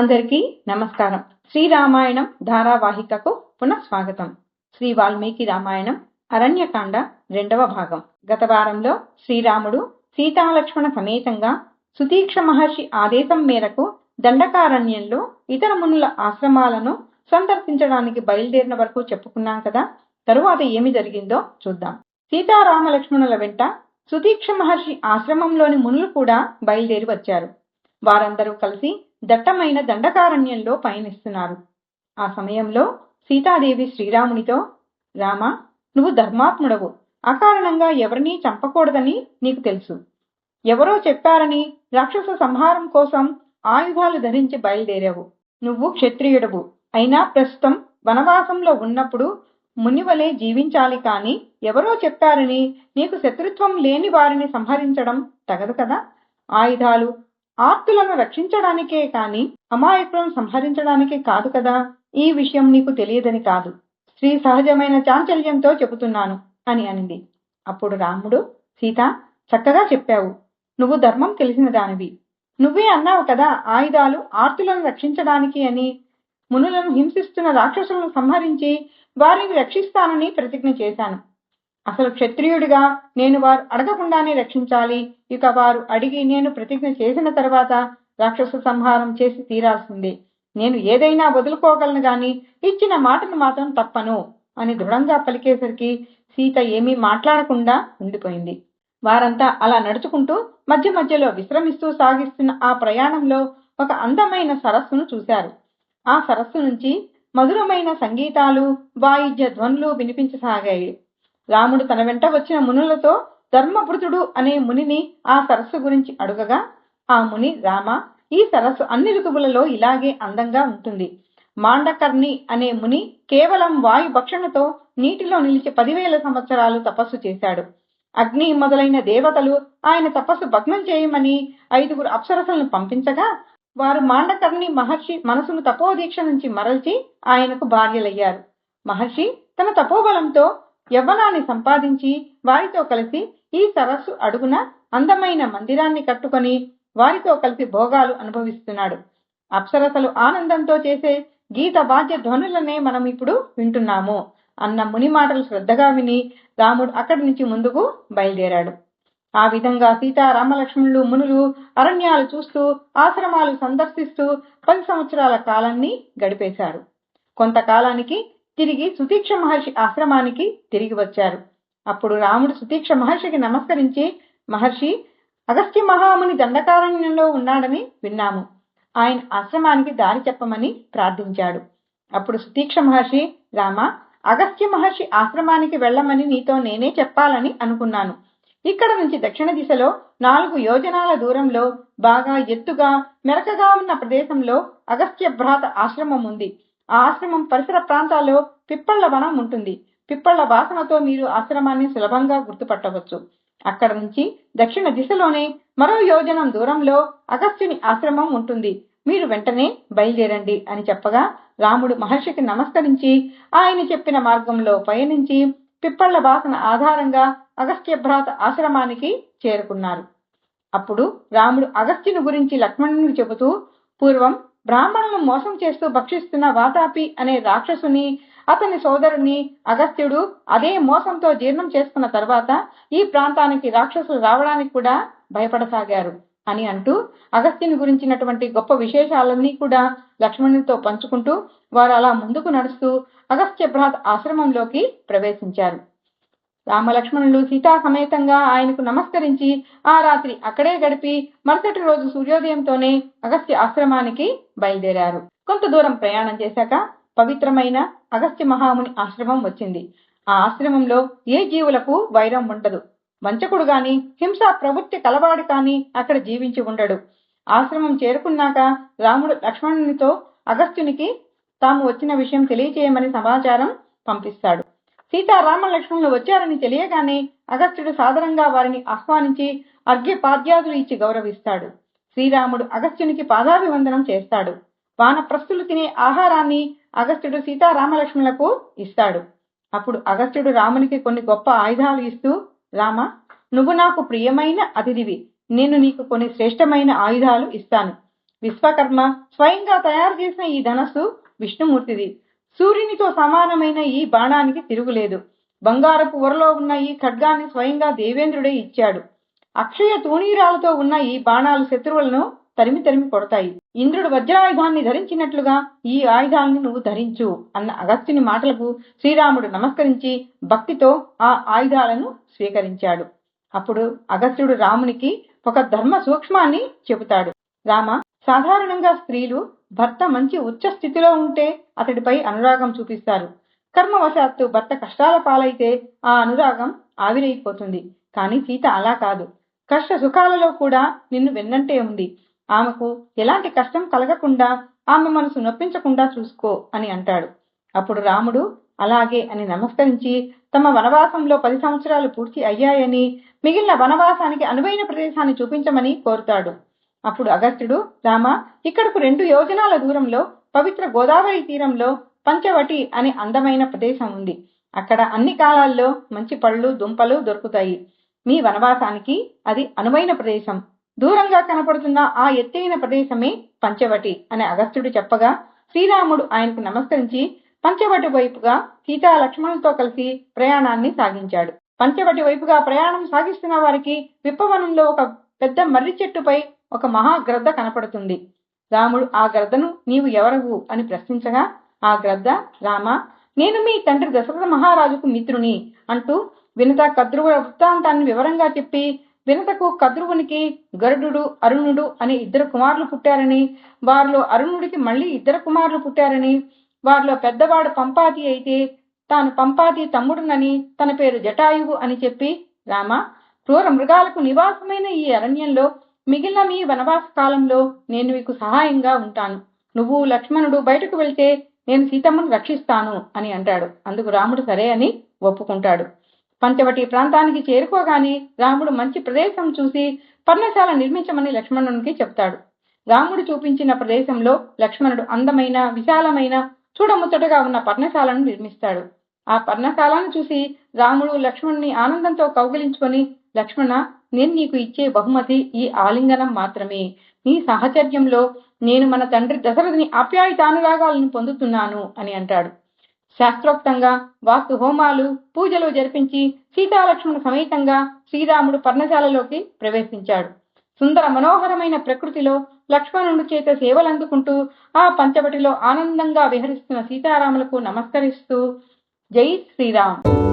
అందరికీ నమస్కారం. శ్రీరామాయణం ధారావాహికకు పునః స్వాగతం శ్రీ వాల్మీకి రామాయణం అరణ్యకాండ రెండవ భాగం. గత వారంలో శ్రీరాముడు సీతాలక్ష్మణ సమేతంగా సుతీక్ష మహర్షి ఆదేశం మేరకు దండకారణ్యంలో ఇతర మునుల ఆశ్రమాలను సందర్శించడానికి బయలుదేరిన వరకు చెప్పుకున్నాం కదా తరువాత ఏమి జరిగిందో చూద్దాం. సీతారామలక్ష్మణుల వెంట సుతీక్ష మహర్షి ఆశ్రమంలోని మునులు కూడా బయలుదేరి వచ్చారు. వారందరూ కలిసి దట్టమైన దండకారణ్యంలో పయనిస్తున్నారు. ఆ సమయంలో సీతాదేవి శ్రీరామునితో రామ నువ్వు ధర్మాత్ముడవు. అకారణంగా ఎవరినీ చంపకూడదని నీకు తెలుసు. ఎవరో చెప్పారని రాక్షస సంహారం కోసం ఆయుధాలు ధరించి బయలుదేరావు. నువ్వు క్షత్రియుడవు. అయినా ప్రస్తుతం వనవాసంలో ఉన్నప్పుడు మునివలే జీవించాలి కాని ఎవరో చెప్పారని నీకు శత్రుత్వం లేని వారిని సంహరించడం తగదు కదా? ఆయుధాలు ఆర్తులను రక్షించడానికే కాని అమాయకులను సంహరించడానికే కాదు కదా? ఈ విషయం నీకు తెలియదని కాదు. స్త్రీ సహజమైన చాంచల్యంతో చెబుతున్నాను అని అనింది. అప్పుడు రాముడు సీత చక్కగా చెప్పావు. నువ్వు ధర్మం తెలిసిన దానివి. నువ్వే అన్నావు కదా ఆయుధాలు ఆర్తులను రక్షించడానికి అని. మునులను హింసిస్తున్న రాక్షసులను సంహరించి వారిని రక్షిస్తానని ప్రతిజ్ఞ చేశాను. అసలు క్షత్రియుడిగా నేను వారు అడగకుండానే రక్షించాలి. ఇక వారు అడిగి నేను ప్రతిజ్ఞ చేసిన తర్వాత రాక్షస సంహారం చేసి తీరాల్సిందే. నేను ఏదైనా వదులుకోగలను గాని ఇచ్చిన మాటను మాత్రం తప్పను అని దృఢంగా పలికేసరికి సీత ఏమీ మాట్లాడకుండా ఉండిపోయింది. వారంతా అలా నడుచుకుంటూ మధ్య మధ్యలో విశ్రమిస్తూ సాగిస్తున్న ఆ ప్రయాణంలో ఒక అందమైన సరస్సును చూశారు. ఆ సరస్సు నుంచి మధురమైన సంగీతాలు వాయిద్య ధ్వనులు వినిపించసాగాయి. రాముడు తన వెంట వచ్చిన మునులతో ధర్మభృతుడు అనే మునిని ఆ సరస్సు గురించి అడుగగా ఆ ముని రామ ఈ సరస్సు అన్ని ఋతువులలో ఇలాగే అందంగా ఉంటుంది. మాండకర్ణి అనే ముని కేవలం వాయు భక్షణతో నీటిలో నిలిచి పదివేల సంవత్సరాలు తపస్సు చేశాడు. అగ్ని మొదలైన దేవతలు ఆయన తపస్సు భగ్నం చేయమని ఐదుగురు అప్సరసలను పంపించగా వారు మాండకర్ణి మహర్షి మనసును తపోదీక్ష నుంచి మరల్చి ఆయనకు భార్యలయ్యారు. మహర్షి తన తపోబలంతో యవ్వనాన్ని సంపాదించి వారితో కలిసి ఈ సరస్సు అడుగున అందమైన మందిరాన్ని కట్టుకొని వారితో కలిసి భోగాలు అనుభవిస్తున్నాడు. అప్సరసలు ఆనందంతో చేసే గీత వాద్య ధ్వనులనే మనం ఇప్పుడు వింటున్నాము అన్న ముని మాటలు శ్రద్ధగా విని రాముడు అక్కడి నుంచి ముందుకు బయలుదేరాడు. ఆ విధంగా సీతారామలక్ష్మణులు మునులు అరణ్యాలు చూస్తూ ఆశ్రమాలు సందర్శిస్తూ పది సంవత్సరాల కాలాన్ని గడిపేశారు. కొంతకాలానికి తిరిగి సుతీక్ష మహర్షి ఆశ్రమానికి తిరిగి వచ్చారు. అప్పుడు రాముడు సుతీక్ష మహర్షికి నమస్కరించి మహర్షి అగస్త్య మహాముని దండకారణ్యంలో ఉన్నాడని విన్నాము. ఆయన ఆశ్రమానికి దారి చెప్పమని ప్రార్థించాడు. అప్పుడు సుతీక్ష మహర్షి రామ అగస్త్య మహర్షి ఆశ్రమానికి వెళ్ళమని నీతో నేనే చెప్పాలని అనుకున్నాను. ఇక్కడ నుంచి దక్షిణ దిశలో నాలుగు యోజనాల దూరంలో బాగా ఎత్తుగా మెరకగా ఉన్న ప్రదేశంలో అగస్త్య భ్రాత ఆశ్రమం ఉంది. ఆశ్రమం పరిసర ప్రాంతాల్లో పిప్పళ్ళ వనం ఉంటుంది. పిప్పళ్ళ వాసనతో మీరు ఆశ్రమాన్ని సులభంగా గుర్తుపట్టవచ్చు. అక్కడ నుంచి దక్షిణ దిశలోనే మరో యోజనం దూరంలో అగస్త్యుని ఆశ్రమం ఉంటుంది. మీరు వెంటనే బయలుదేరండి అని చెప్పగా రాముడు మహర్షికి నమస్కరించి ఆయన చెప్పిన మార్గంలో పయనించి పిప్పళ్ళ వాసన ఆధారంగా అగస్త్య భ్రాత ఆశ్రమానికి చేరుకున్నారు. అప్పుడు రాముడు అగస్త్యుని గురించి లక్ష్మణునికి చెబుతూ పూర్వం బ్రాహ్మణులను మోసం చేస్తూ భక్షిస్తున్న వాతాపి అనే రాక్షసుని అతని సోదరుని అగస్త్యుడు అదే మోసంతో జీర్ణం చేసుకున్న తర్వాత ఈ ప్రాంతానికి రాక్షసులు రావడానికి కూడా భయపడసాగారు అని అంటూ అగస్త్యుని గురించినటువంటి గొప్ప విశేషాలన్నీ కూడా లక్ష్మణునితో పంచుకుంటూ వారు అలా ముందుకు నడుస్తూ అగస్త్య భ్రాత్ ఆశ్రమంలోకి ప్రవేశించారు. రామలక్ష్మణులు సీతా సమేతంగా ఆయనకు నమస్కరించి ఆ రాత్రి అక్కడే గడిపి మరుసటి రోజు సూర్యోదయంతోనే అగస్త్య ఆశ్రమానికి బయలుదేరారు. కొంత దూరం ప్రయాణం చేశాక పవిత్రమైన అగస్త్య మహాముని ఆశ్రమం వచ్చింది. ఆ ఆశ్రమంలో ఏ జీవులకు వైరం ఉండదు. వంచకుడు గాని హింసా ప్రవృత్తి కలవాడు కాని అక్కడ జీవించి ఉండడు. ఆశ్రమం చేరుకున్నాక రాముడు లక్ష్మణునితో అగస్త్యునికి తాము వచ్చిన విషయం తెలియచేయమని సమాచారం పంపిస్తాడు. సీతారామ లక్ష్మణులు వచ్చారని తెలియగానే అగస్త్యుడు సాదరంగా వారిని ఆహ్వానించి అర్ఘ్యపాద్యాదులు ఇచ్చి గౌరవిస్తాడు. శ్రీరాముడు అగస్త్యునికి పాదాభివందనం చేస్తాడు. వానప్రస్తులు తినే ఆహారాన్ని అగస్త్యుడు సీతారామలక్ష్మణులకు ఇస్తాడు. అప్పుడు అగస్త్యుడు రామునికి కొన్ని గొప్ప ఆయుధాలు ఇస్తూ రామ నువ్వు నాకు ప్రియమైన అతిథివి. నేను నీకు కొన్ని శ్రేష్టమైన ఆయుధాలు ఇస్తాను. విశ్వకర్మ స్వయంగా తయారు చేసిన ఈ ధనస్సు విష్ణుమూర్తిది. సూర్యునితో సమానమైన ఈ బాణానికి తిరుగులేదు. బంగారపు ఒరలో ఉన్న ఈ ఖడ్గాన్ని స్వయంగా దేవేంద్రుడే ఇచ్చాడు. అక్షయ తూణీరాలతో ఉన్న ఈ బాణాలు శత్రువులను తరిమి తరిమి కొడతాయి. ఇంద్రుడు వజ్రాయుధాన్ని ధరించినట్లుగా ఈ ఆయుధాన్ని నువ్వు ధరించు అన్న అగస్త్యుని మాటలకు శ్రీరాముడు నమస్కరించి భక్తితో ఆ ఆయుధాలను స్వీకరించాడు. అప్పుడు అగస్త్యుడు రామునికి ఒక ధర్మ సూక్ష్మాన్ని చెబుతాడు. రామ సాధారణంగా స్త్రీలు భర్త మంచి ఉచ్చ స్థితిలో ఉంటే అతడిపై అనురాగం చూపిస్తారు. కర్మవశాత్తు భర్త కష్టాల పాలైతే ఆ అనురాగం ఆవిరైపోతుంది. కానీ సీత అలా కాదు. కష్ట సుఖాలలో కూడా నిన్ను వెన్నంటే ఉంది. ఆమెకు ఎలాంటి కష్టం కలగకుండా ఆమె మనసు నొప్పించకుండా చూసుకో అని అంటాడు. అప్పుడు రాముడు అలాగే అని నమస్కరించి తమ వనవాసంలో పది సంవత్సరాలు పూర్తి అయ్యాయని మిగిలిన వనవాసానికి అనువైన ప్రదేశాన్ని చూపించమని కోరుతాడు. అప్పుడు అగస్త్యుడు రామ ఇక్కడకు రెండు యోజనాల దూరంలో పవిత్ర గోదావరి తీరంలో పంచవటి అనే అందమైన ప్రదేశం ఉంది. అక్కడ అన్ని కాలాల్లో మంచి పళ్ళు దుంపలు దొరుకుతాయి. మీ వనవాసానికి అది అనువైన ప్రదేశం. దూరంగా కనపడుతున్న ఆ ఎత్తైన ప్రదేశమే పంచవటి అని అగస్త్యుడు చెప్పగా శ్రీరాముడు ఆయనకు నమస్కరించి పంచవటి వైపుగా సీతా లక్ష్మణులతో కలిసి ప్రయాణాన్ని సాగించాడు. పంచవటి వైపుగా ప్రయాణం సాగిస్తున్న వారికి విప్పవనంలో ఒక పెద్ద మర్రి చెట్టుపై ఒక మహా గ్రద్ద కనపడుతుంది. రాముడు ఆ గ్రద్దను నీవు ఎవరవు? అని ప్రశ్నించగా ఆ గ్రద్ద రామ నేను మీ తండ్రి దశరథ మహారాజుకు మిత్రుని అంటూ వినత కద్రువ వృత్తాంతాన్ని వివరంగా చెప్పి వినతకు కద్రువునికి గరుడు అరుణుడు అని ఇద్దరు కుమారులు పుట్టారని వారిలో అరుణుడికి మళ్ళీ ఇద్దరు కుమారులు పుట్టారని వారిలో పెద్దవాడు పంపాతి అయితే తాను పంపాతి తమ్ముడునని తన పేరు జటాయువు అని చెప్పి రామ క్రూర మృగాలకు నివాసమైన ఈ అరణ్యంలో మిగిలిన మీ వనవాస కాలంలో నేను మీకు సహాయంగా ఉంటాను. నువ్వు లక్ష్మణుడు బయటకు వెళ్తే నేను సీతమ్మను రక్షిస్తాను అని అంటాడు. అందుకు రాముడు సరే అని ఒప్పుకుంటాడు. పంచవటి ప్రాంతానికి చేరుకోగానే రాముడు మంచి ప్రదేశం చూసి పర్ణశాల నిర్మించమని లక్ష్మణునికి చెప్తాడు. రాముడు చూపించిన ప్రదేశంలో లక్ష్మణుడు అందమైన విశాలమైన చూడముచ్చటగా ఉన్న పర్ణశాలను నిర్మిస్తాడు. ఆ పర్ణశాలను చూసి రాముడు లక్ష్మణుని ఆనందంతో కౌగిలించుకొని లక్ష్మణ నేను నీకు ఇచ్చే బహుమతి ఈ ఆలింగనం మాత్రమే. నీ సహచర్యంలో నేను మన తండ్రి దశరథుని ఆప్యాయతానురాగాలను పొందుతున్నాను అని అంటాడు. శాస్త్రోక్తంగా వాస్తు హోమాలు పూజలు జరిపించి సీతాలక్ష్మణ సమేతంగా శ్రీరాముడు పర్ణశాలలోకి ప్రవేశించాడు. సుందర మనోహరమైన ప్రకృతిలో లక్ష్మణుడు చేత సేవలందుకుంటూ ఆ పంచవటిలో ఆనందంగా విహరిస్తున్న సీతారాములకు నమస్కరిస్తూ జై శ్రీరామ్.